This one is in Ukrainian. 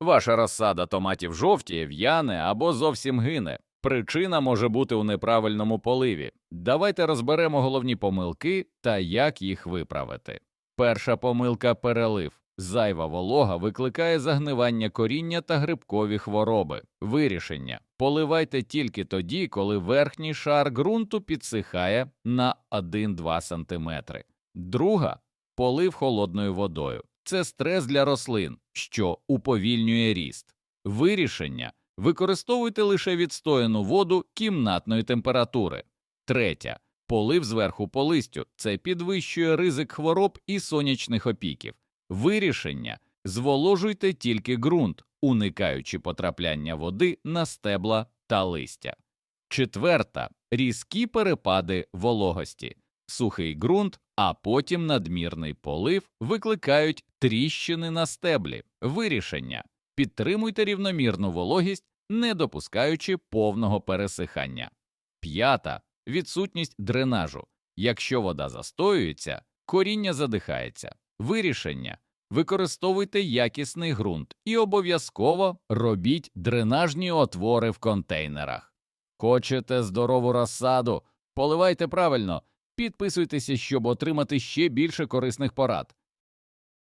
Ваша розсада томатів жовтіє, в'яне або зовсім гине. Причина може бути у неправильному поливі. Давайте розберемо головні помилки та як їх виправити. Перша помилка перелив. Зайва волога викликає загнивання коріння та грибкові хвороби. Вирішення. Поливайте тільки тоді, коли верхній шар ґрунту підсихає на 1-2 см. Друга полив холодною водою. Це стрес для рослин, що уповільнює ріст. Вирішення використовуйте лише відстояну воду кімнатної температури. Третя полив зверху по листю. Це підвищує ризик хвороб і сонячних опіків. Вирішення зволожуйте тільки ґрунт, уникаючи потрапляння води на стебла та листя. Четверта різкі перепади вологості. Сухий ґрунт, а потім надмірний полив викликають тріщини на стеблі. Вирішення підтримуйте рівномірну вологість, не допускаючи повного пересихання. П'ята відсутність дренажу. Якщо вода застоюється, коріння задихається. Вирішення використовуйте якісний ґрунт і обов'язково робіть дренажні отвори в контейнерах. Хочете здорову розсаду? Поливайте правильно, підписуйтеся, щоб отримати ще більше корисних порад.